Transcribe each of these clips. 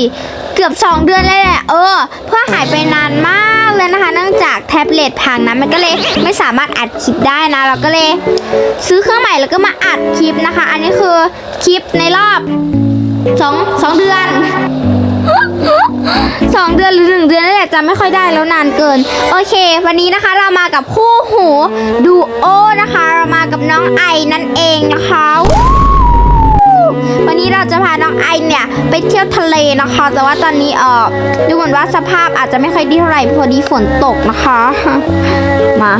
สิเกือบ 2 เดือนเลยแหละเออ เพื่อหายไปนานมากเลยนะคะ เนื่องจากแท็บเล็ตพังนะมันก็เลยไม่สามารถอัดคลิปได้นะ เราก็เลยซื้อเครื่องใหม่แล้วก็มาอัดคลิปนะคะ อันนี้คือคลิปในรอบสองสองเดือนสองเดือนหรือหนึ่งเดือนนี่แหละจำไม่ค่อยได้แล้วนานเกิน โอเค วันนี้นะคะเรามากับคู่หูดูโอนะคะ เรามากับน้องไอนั่นเองนะคะ นนี้เราจะพาน้องไอเนี่ยไปเที่ยวทะเลนะคะ แต่ว่าตอนนี้เออดูเหมือนว่าสภาพอาจจะไม่ค่อยดีเท่าไหร่พอดีฝนตกนะคะ มา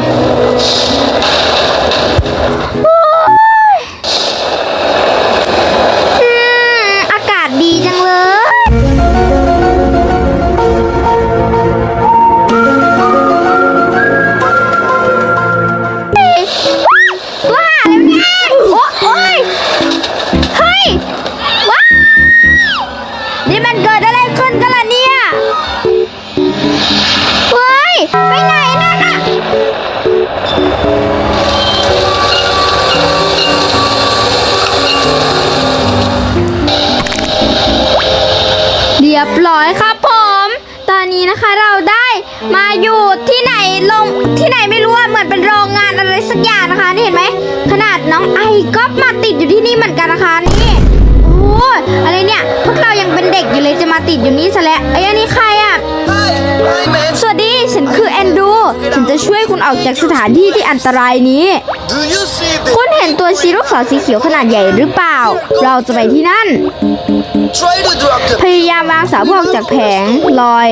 บร้อยครับผม ตอนนี้นะคะเราได้มาอยู่ที่ไหนลงที่ไหนไม่รู้อะเหมือนเป็นโรงงานอะไรสักอย่างนะคะนี่เห็นไหมขนาดน้องไอก็มาติดอยู่ที่นี่เหมือนกันนะคะนี่โอ้ยอะไรเนี่ยพวกเรายังเป็นเด็กอยู่เลยจะมาติดอยู่นี่ซะแล้วไอ้ยอันนี้ใครอะ Hi, hi man. สวัสดีฉันคือแอนดู ฉันจะช่วยคุณออกจากสถานที่ที่อันตรายนี้ Do you see the คุณเห็นตัวชีลูกศรสีเขียวขนาดใหญ่หรือเปล่า เราจะไปที่นั่น พยายามวางเสาพวกจากแผงลอย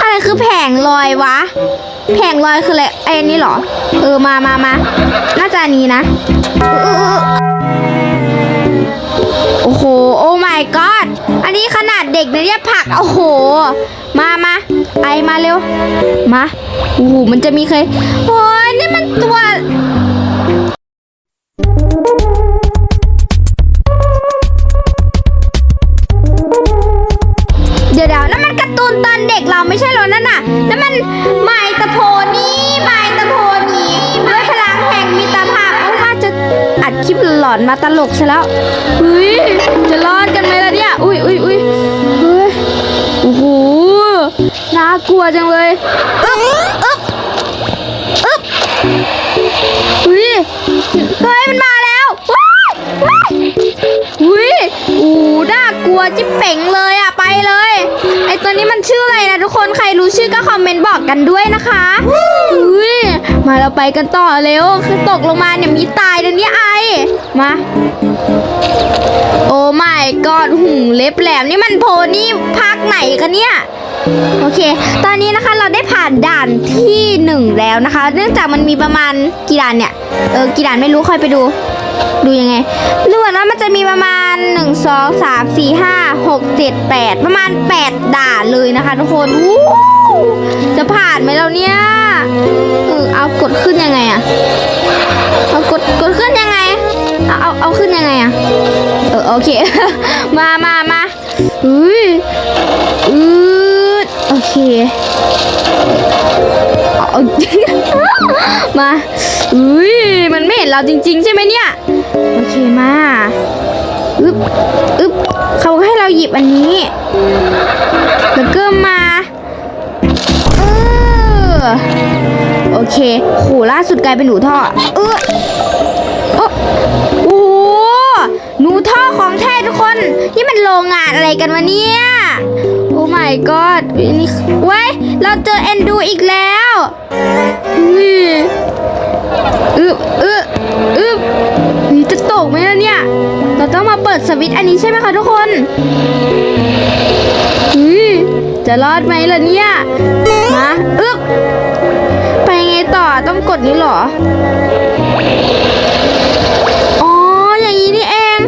อะไรคือแผงลอยวะ แผงลอยคืออะไรไอ้นนี้เหรอ เออมามามาน่าจะนี้นะโอ้โห โอ้ my god อันนี้ขนาดเด็กนะเนี่ยผัก โอ้โห มามาไอมาเร็ว มา โอ้โห มันจะมีเคยโอ้ยนี่มันตัว มาตลกซะแล้วเฮ้ยจะรอดกันไหมล่ะเนี่ยอุ้ยอุ้ยอุ้ยเฮ้ยโอ้โหน่ากลัวจังเลยอึ๊บอึ๊บอึ๊บเฮ้ยเฮ้ยมันมาแล้วว้ายว้ายอุ้ยอู้น่ากลัวจิ๊บเป่งเลยอะไปเลย ไอตัวนี้มันชื่ออะไรนะทุกคนใครรู้ชื่อก็คอมเมนต์บอกกันด้วยนะคะอุ้ย มาเราไปกันต่อเร็วคือตกลงมาเนี่ยมีตายนะเนี่ยไอมา โอ้ไม่กอดหูเล็บแหลมนี่มันโพนี่ภาคไหนกันเนี่ยโอเค ตอนนี้นะคะเราได้ผ่านด่านที่หนึ่งแล้วนะคะ เนื่องจากมันมีประมาณกี่ด่านเนี่ย เออ กี่ด่านไม่รู้ค่อยไปดู ดูยังไงดูเหมือว่ามันจะมีประมาณ 1 2 3 4 5 6 7 8 ประมาณ 8 ด่านเลยนะคะทุกคนวู้ จะผ่านไหมเราเนี่ยเออเอากดขึ้นยังไงอะเอากดกดขึ้นยังไง เอาเอาเอาขึ้นยังไงอะเออโอเค มามามาอุ้ยอืดโอเคมาอุ้ยมันไม่เห็นเราจริง ๆ ใช่ไหมเนี่ย โอเคมาอึ๊บอึ๊บเขาให้เราหยิบอันนี้แล้วก็มา อ โอเคโหล่าสุดกลายเป็นหนูท่อ เออโอ้โอ้หนูท่อของแท้ทุกคน นี่มันโรงงานอะไรกันวะเนี่ย โอ้ my god อันนี่เว้ยเราเจอเอนดูอีกแล้วอุ้ยอึบอึบอึบเฮ้ยจะตกไหมล่ะเนี่ย เราต้องมาเปิดสวิตช์อันนี้ใช่ไหมคะทุกคนเฮ้ย จะรอดไหมล่ะเนี่ยมาอึ๊บไปไงต่อต้องกดนี้หรอ อ๋อ อย่างนี้นี่เอง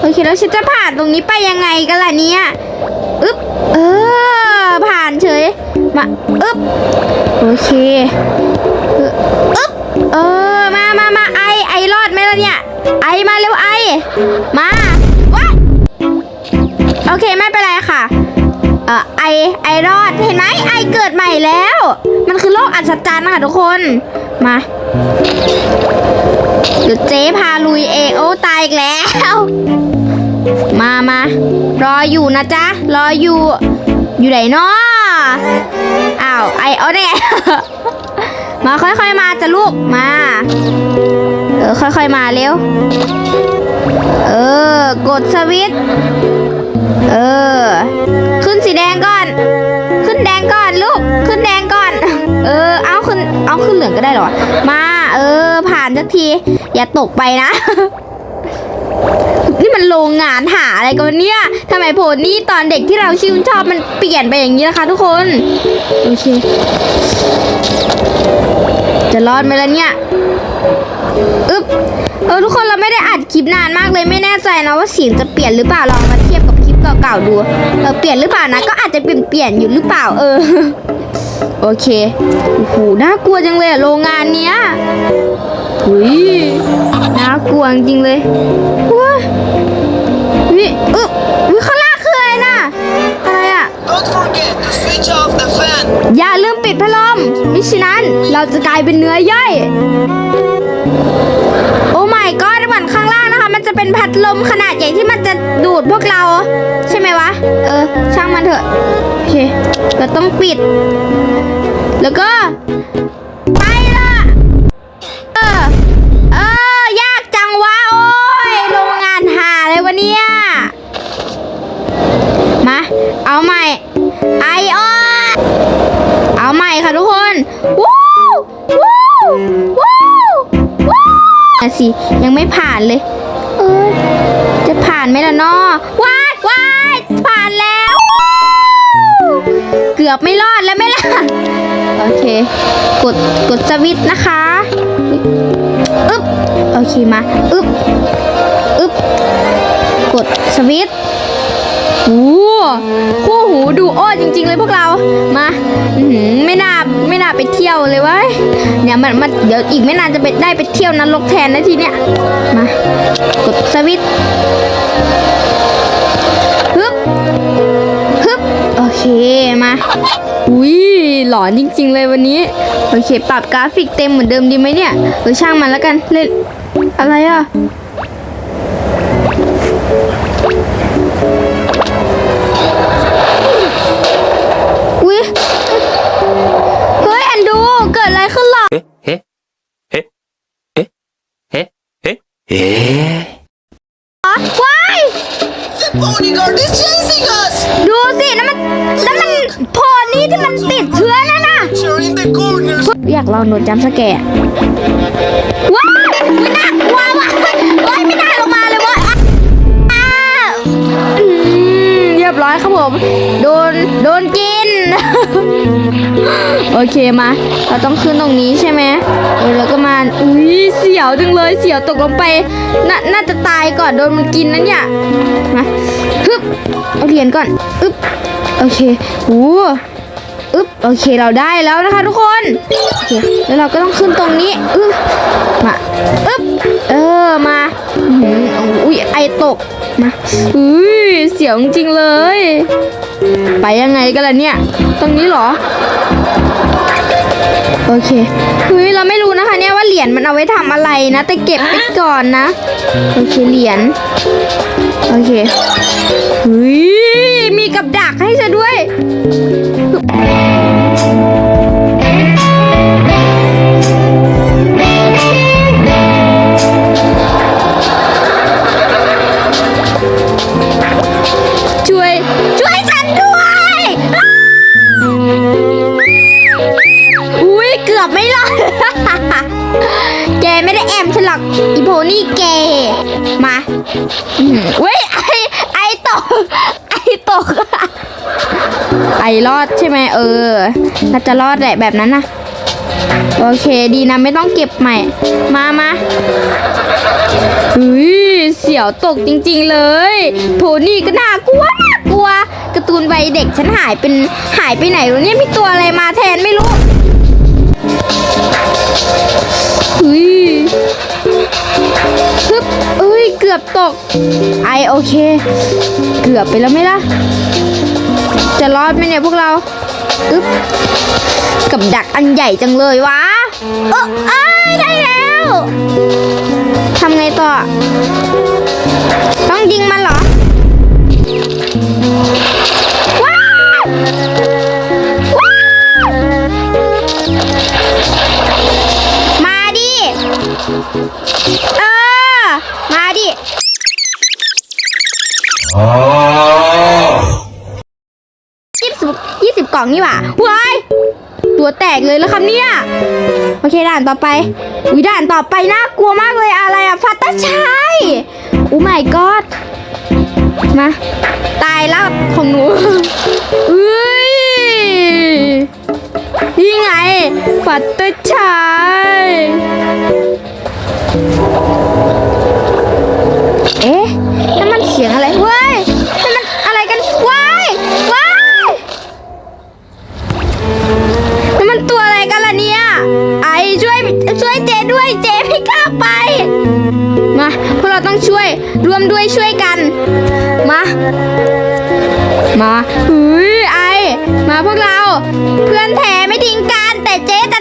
โอเคแล้วฉันจะผ่านตรงนี้ไปยังไงกันล่ะเนี่ยอึ๊บเออ ผ่านเฉย มาอึ๊บโอเคอึ๊บเออ มามามาไอไอรอดไหมล่ะเนี่ย ไอมาเร็วไอ มาว้าโอเคไม่เป็นไรค่ะ อ่อไอไอรอดเห็นไหมไอเกิดใหม่แล้ว มันคือโลกอัศจรรย์ค่ะทุกคนมาเดี๋ยวเจ๊พาลุยเองโอ้ตายอีกแล้ว มามารออยู่นะจ๊ะรออยู่ อยู่ไหนเนาะอ้าวไอเอาเนี่ยมาค่อยๆมาจ้ะลูกมาเออค่อยๆมาเร็วเออกดสวิตเออ สีแดงก่อน ขึ้นแดงก่อนลูก ขึ้นแดงก่อน เออ เอาขึ้น เอาขึ้นเหลืองก็ได้หรอ มา เออ ผ่านสักที อย่าตกไปนะ นี่มันโรงงานหาอะไรกันเนี่ยทำไมโพนี่ตอนเด็กที่เราชื่นชอบมันเปลี่ยนไปอย่างนี้นะคะทุกคน โอเค จะรอดไหมล่ะเนี่ยอึ๊บเออทุกคนเราไม่ได้อัดคลิปนานมากเลยไม่แน่ใจนะว่าเสียงจะเปลี่ยนหรือเปล่าลองมาเทียบกับ เก่าๆดูเออเปลี่ยนหรือเปล่านะ ก็อาจจะเปลี่ยนเปลี่ยนอยู่หรือเปล่าเออ โอเคโอ้โหน่ากลัวจังเลยอะโรงงานเนี้ยหุยน่ากลัวจริงเลยว้าวิอึ๊บวิข้างล่างคืออะไรน่ะอะไรอะอย่าลืมปิดพัดลมมิฉะนั้นเราจะกลายเป็นเนื้อย่อย โอ้ไม่ก็เหมือนข้างล่าง จะเป็นพัดลมขนาดใหญ่ที่มันจะดูดพวกเรา ใช่ไหมวะ เออ ช่างมันเถอะ โอเคเราต้องปิด แล้วก็ ไปละเออ เออ ยากจังวะ โอ้ยโรงงานหาเลยวะเนี่ย มา เอาใหม่ ไอออนเอาใหม่ค่ะทุกคนวู้วู้วู้วู้อะสิ ยังไม่ผ่านเลย ยจะผ่านไหมล่ะเนาะว้ายว้ายผ่านแล้ววู้เกือบไม่รอดแล้วไหม่ล่ะ โอเค กดกดสวิตช์นะคะอึ๊บโอเคมาอึ๊บอึ๊บกดสวิตช์ โอ้คู่หูดูโอ้จริง ๆ เลยพวกเรา มาไม่น่าไม่น่าไปเที่ยวเลยว้ยเนี่ยมันมันเดี๋ยวอีกไม่นานจะไปได้ไปเที่ยวนรกแทนนะทีเนี้ย มากดสวิตช์ฮึบฮึบโอเคมาอุ้ยหลอนจริง ๆ เลยวันนี้ โอเค ปรับกราฟิกเต็มเหมือนเดิมดีไหมเนี่ยเออช่างมันแล้วกันเล่นอะไรอะ เอ๊ะ ว้าย The bodyguard is chasing us! ดูสินั่นมันนั่นมันพอนี่ที่มันติดเชื้อนั่นน่ะอยากลองโดนจำสแกร์ว้ายไม่น่ากลัวว่ะว้ายไม่น่าลงมาเลยว้ยอ้าวเรียบร้อยครับผม โดน โดนกิน โอเคมา เราต้องขึ้นตรงนี้ใช่ไหมเออแล้วก็มาอุ้ยเสียวจังเลยเสียวตกลงไปนน่าจะตายก่อนโดนมันกินนั่นเนี่ยมาฮึบเอาเหรียญก่อนอึ๊บโอเคโอ้อึ๊บโอเคเราได้แล้วนะคะทุกคนโอเคแล้วเราก็ต้องขึ้นตรงนี้อึบมาอึ๊บเออมาอื้อหืออุ้ยไอตกมาอุ้ยเสียวจริงเลย ไปยังไงกันล่ะเนี่ย ตรงนี้เหรอ โอเคเฮ้ยเราไม่รู้นะคะเนี่ยว่าเหรียญมันเอาไว้ทำอะไรนะ แต่เก็บไปก่อนนะ โอเคเหรียญ โอเคเฮ้ยมีกับดักให้ซะด้วยช่วย เว้ยไอไอตก ไอตก ไอรอดใช่ไหมเออ น่าจะรอดแหละแบบนั้นนะโอเคดีนะไม่ต้องเก็บใหม่ มามาอุ้ยเสียวตกจริงๆเลย โพนี่ก็น่ากลัวน่ากลัวการ์ตูนวัยเด็กฉันหายเป็นหายไปไหนวะเนี่ยมีตัวอะไรมาแทนไม่รู้อุ้ย เกือบตก ไอโอเค เกือบไปแล้วไหมล่ะ จะรอดไหมเนี่ยพวกเราอึ๊บกับดักอันใหญ่จังเลยวะเออเอ้ยได้แล้วทำไงต่อ ต้องยิงมันเหรอ ยี่สิบยี่สิบกล่องนี่หว่าว้ายตัวแตกเลยแล้วครับเนี่ย โอเคด่านต่อไปวิด่านต่อไปน่ากลัวมากเลยอะไรอะฟัตตาชัยโอ้ my god มา ตายแล้วของหนูเอ้ยนี่ไงฟัตตาชัยเอ๊ะนั่นมันเสียงอะไรว้ย ช่วยช่วยเจด้วยเจไม่กล้าไป มาพวกเราต้องช่วยรวมด้วยช่วยกัน มา มาเฮ้ยไอมาพวกเรา เพื่อนแท้ไม่ทิ้งกันแต่เจ๊จะ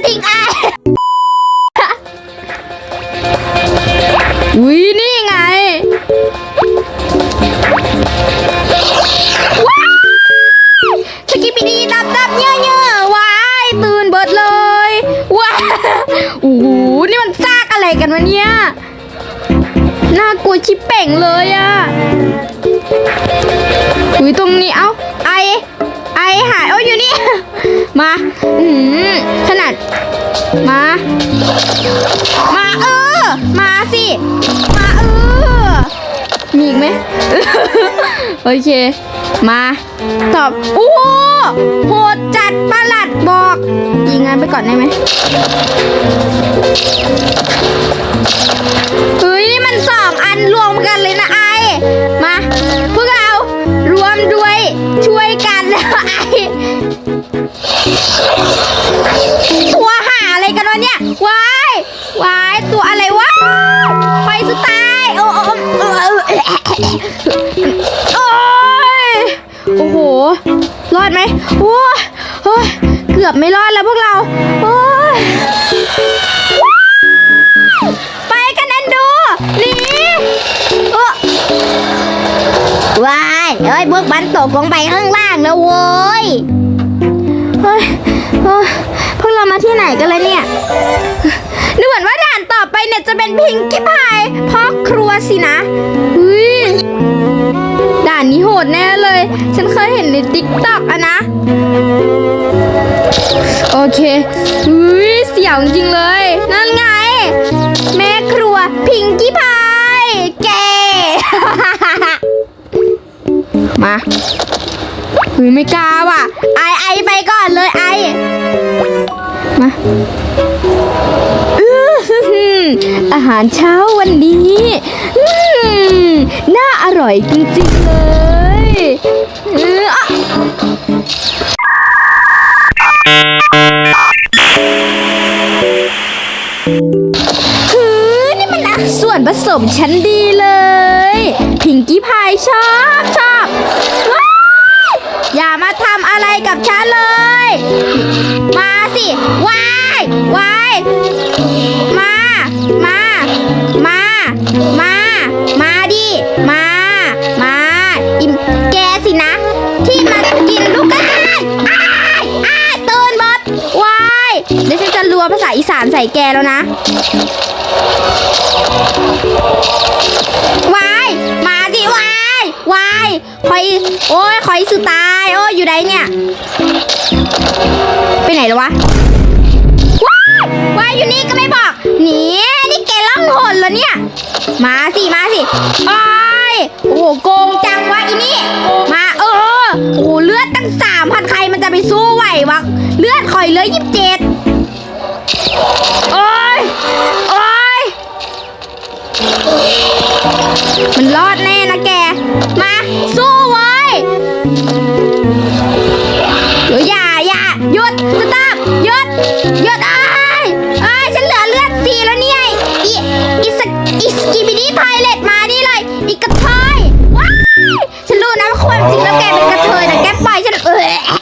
มา มาเออ มาสิ มาเออ มีอีกไหม โอเค มา ตอบ โอ้โหโหดจัดประหลัดบอกยิงงานไปก่อนได้ไหมเฮ้ย นี่มันสองอันรวมกันเลยนะ ดไหมโอ้ยโอ้ยเกือบไม่รอดแล้วพวกเรา โอ้ยไปกันแอนดูหนีโอ้ว้ายเอ้ยพวกมันตกลงไปข้างล่างแล้วโว้ยเฮ้ยเฮ้ยพวกเรามาที่ไหนกันเลยเนี่ย ดูเหมือนว่าด่านต่อไปเนี่ยจะเป็นพิงกี้พายพ่อครัวสินะเฮ้ย ด่านนี้โหดแน่เลย ฉันเคยเห็นในติ๊กต็อกอะนะ โอเคเฮ้ยเสียวจริงเลย นั่นไง แม่ครัวพิงกี้พายแกมาเฮ้ยไม่กล้าว่ะ ไอไอไปก่อนเลยไอ มาอาหารเช้าวันนี้ มน่าอร่อยจริงๆเลยเอออะคือนี่มันอะส่วนผสมชั้นดีเลย พิงกี้พายชอบชอบว้ายอย่ามาทำอะไรกับฉันเลย มาสิว้า ใส่แกแล้วนะวาย มาสิวายวายคอย โอ้ยคอยสุดตาย โอ้ยอยู่ไหนเนี่ย ไปไหนแล้ววะว้ายวายอยู่นี่ก็ไม่บอกหนีนี่แกล่องหนเหรอเนี่ย มาสิมาสิโอ้ยโอ้โหโกงจังวะอีนี่ มาเออโอ้โหเลือดตั้งสามพันใครมันจะไปสู้ไหววะ เลือดข่อยเหลยยี่สิบเจ็ด มันรอดแน่นะแก มาสู้เว้เดี๋ยวอย่าอย่าหยุดสตาร์หยุดหยุดไอ้ายอ้ยฉันเหลือเลือดสีแล้วเนี่ยอีอีสอีสกีบิดี้ไทเลตมานี่เลยอีกระเทยว้ายฉันรู้นะว่าความจริงแล้วแกเป็นกระเทยแต่แกปล่อยฉันเออ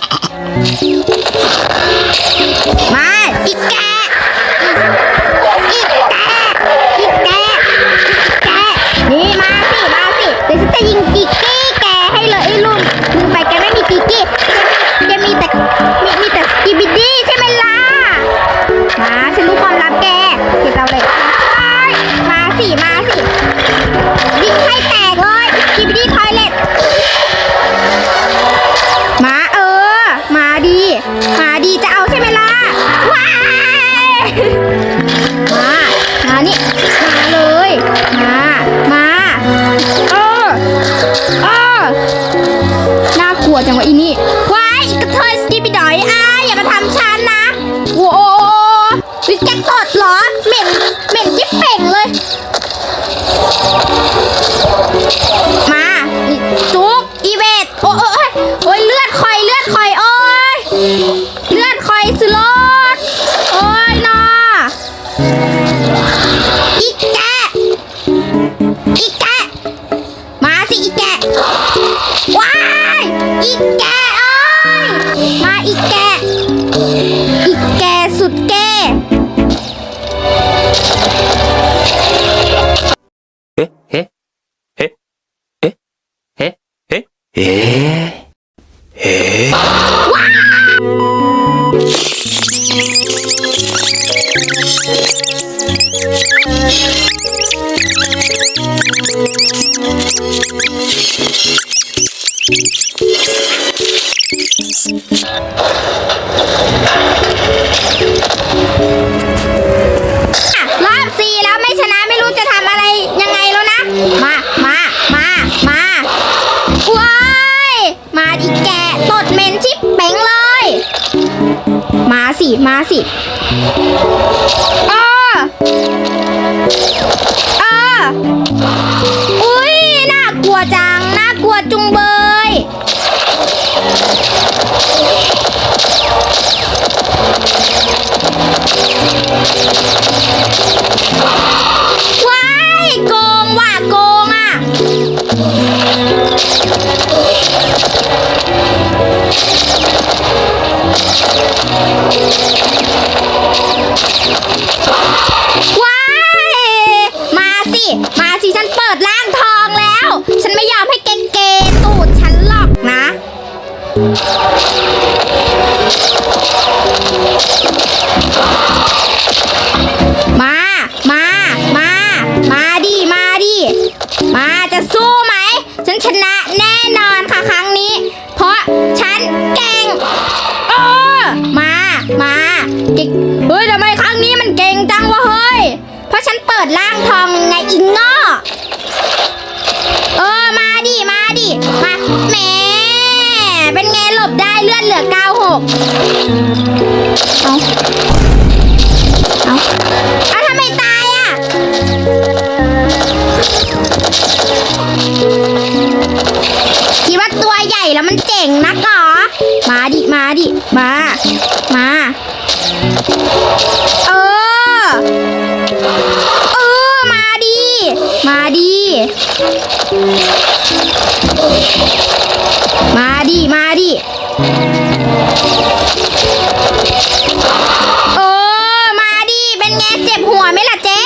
จังหวะอิน ร่างทองไงอิงง้อเออมาดิมาดิมาแหมเป็นไงหลบได้เลือดเหลือ96เอาเอาเอาทำไมตายอะคิดว่าตัวใหญ่แล้วมันเจ๋งนักเหรอมาดิมาดิมามาเออ มาดิมาดิมาดิเออมาดิเป็นไงเจ็บหัวไหมล่ะเจ๊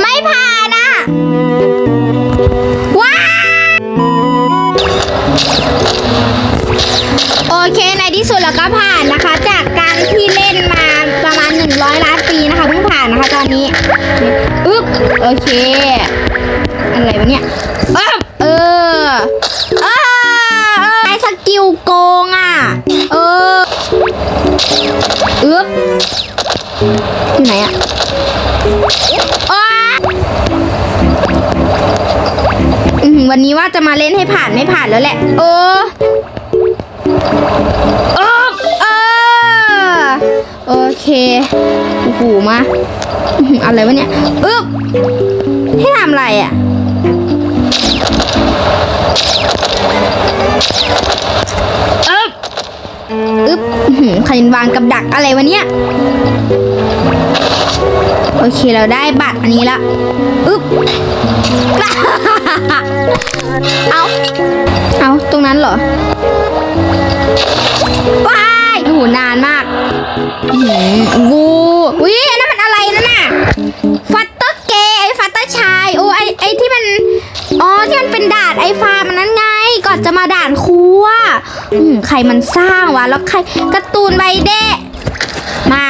ไม่ผ่านอะ ว้า โอเคในที่สุดเราก็ผ่านนะคะ จากการที่เล่นมาประมาณ 100 ล้านปีนะคะเพิ่งผ่านนะคะตอนนี้ อึ๊บ โอเค วันนี้ว่าจะมาเล่นให้ผ่านไม่ผ่านแล้วแหละ โอ้โอ้เออโอเคโอ้โหมาอะไรวะเนี่ยอึ๊บให้ทำอะไรอะอึ๊บอึ๊บหือใครวางกับดักอะไรวะเนี่ยโอเคเราได้บัตรอันนี้ละอึ๊บ เอา เอาตรงนั้นเหรอว้ายโอ้โหนานมากอื้อหืองูอุ้ยอันนั้นมันอะไรนั่นน่ะ ฟัตเตอร์เกย์ไอ้ฟัตเตอร์ชาย โอ้ไอไอที่มัน อ๋อ ที่มันเป็นดาดไอฟาร์มมันนั้นไง ก่อนจะมาด่านครัวอืมใครมันสร้างวะ แล้วใครการ์ตูนใบเดะมา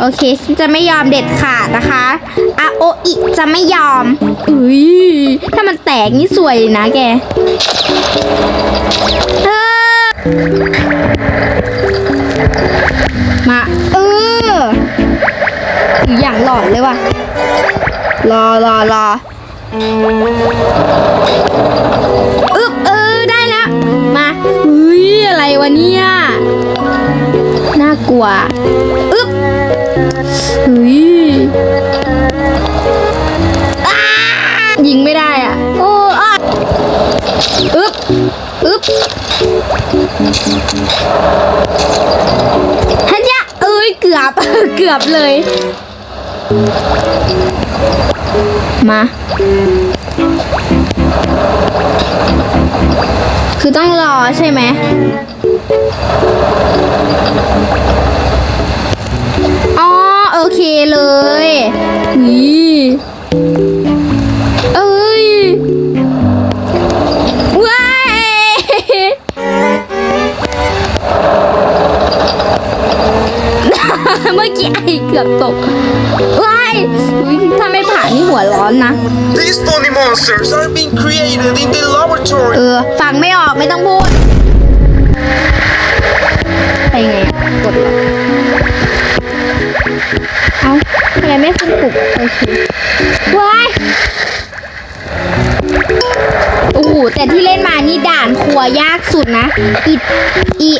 โอเคฉันจะไม่ยอมเด็ดขาดนะคะอาโออิจะไม่ยอม อุ้ยถ้ามันแตกนี่สวยเลยนะแกมาเอออย่างหลอนเลยว่ะ รอรอรออึบเออได้แล้ว มาอุ้ยอะไรวะเนี่ย น่ากลัวอึบ อุ้ยอ้ายิงไม่ได้อะ โอ้อ้าอึบอึบฮันยะเอ้ย เกือบ เกือบเลย มาคือต้องรอใช่ไหม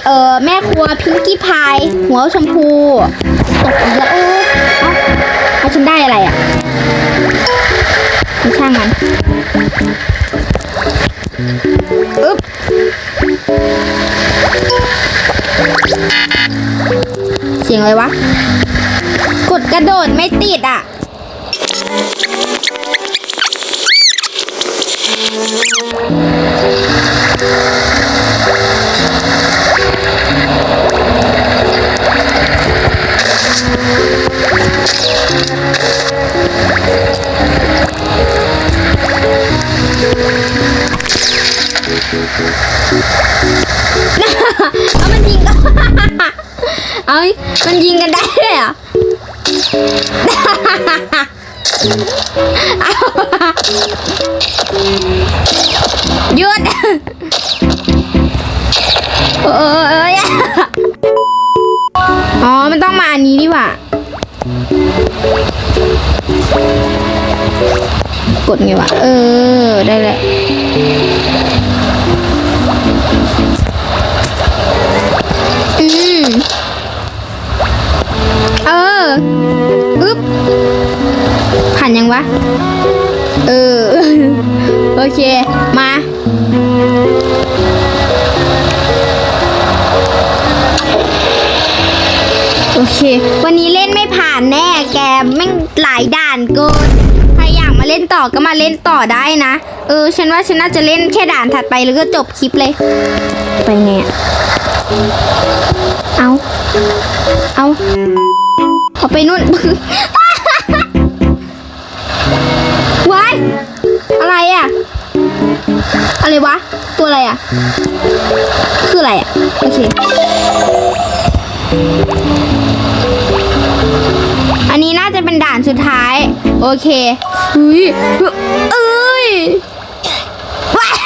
เออแม่ครัวพิงกี้พายหัวชมพูตกอีกแล้วเออเอาเอาฉันได้อะไรอะไม่ช่างมันอึ๊บเสียงอะไรวะ กดกระโดดไม่ติดอะ มันยิงกันได้เลยเหรอหยุดเออเอออ๋อ มันต้องมาอันนี้ดีกว่ากดไงวะ เออ ได้แหละ อืม เอออึ๊บผ่านยังวะ เออ โอเค มา โอเค วันนี้เล่นไม่ผ่านแน่แกแม่งหลายด่านเกินใครอยากมาเล่นต่อก็มาเล่นต่อได้นะ เออ ฉันว่าฉันน่าจะเล่นแค่ด่านถัดไปแล้วก็จบคลิปเลย ไปไงอะ เอา เอา เอาไปนู่นว้ายอะไรอะอะไรวะ ตัวอะไรอะคืออะไรอะโอเค อันนี้น่าจะเป็นด่านสุดท้าย โอเคอุ้ยเอ้ยว้าย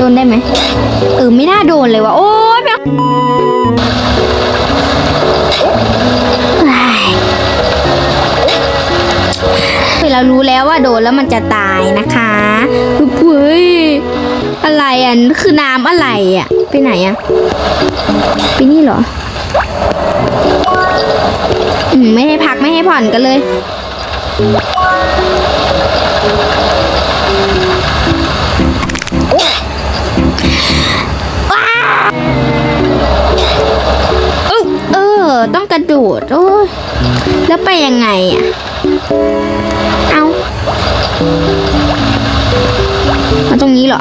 โดนได้ไหมเออไม่น่าโดนเลยวะโอ้ยแบบว้ายเฮ้เรารู้แล้วว่าโดนแล้วมันจะตายนะคะเฮ้ยอะไรอะคือน้ำอะไรอะ ไปไหนอะ ไปนี่เหรออืมไม่ให้พักไม่ให้ผ่อนกันเลย ไปยังไงอะ เอาเอาตรงนี้เหรอ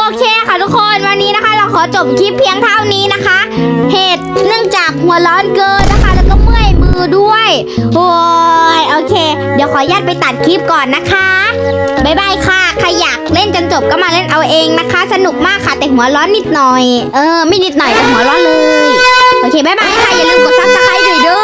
โอเคค่ะทุกคนวันนี้นะคะ เราขอจบคลิปเพียงเท่านี้นะคะ เหตุเนื่องจากหัวร้อนเกินนะคะ แล้วก็เมื่อยมือด้วยโอ้ยโอเค เดี๋ยวขออนุญาตไปตัดคลิปก่อนนะคะบ๊ายบายค่ะใครอยาก เล่นจนจบก็มาเล่นเอาเองนะคะ สนุกมากค่ะแต่หัวร้อนนิดหน่อย เออ ไม่นิดหน่อยแต่หัวร้อนเลย โอเค บ๊ายบายค่ะ อย่าลืมกดซับสไครต์ด้วยเด้อ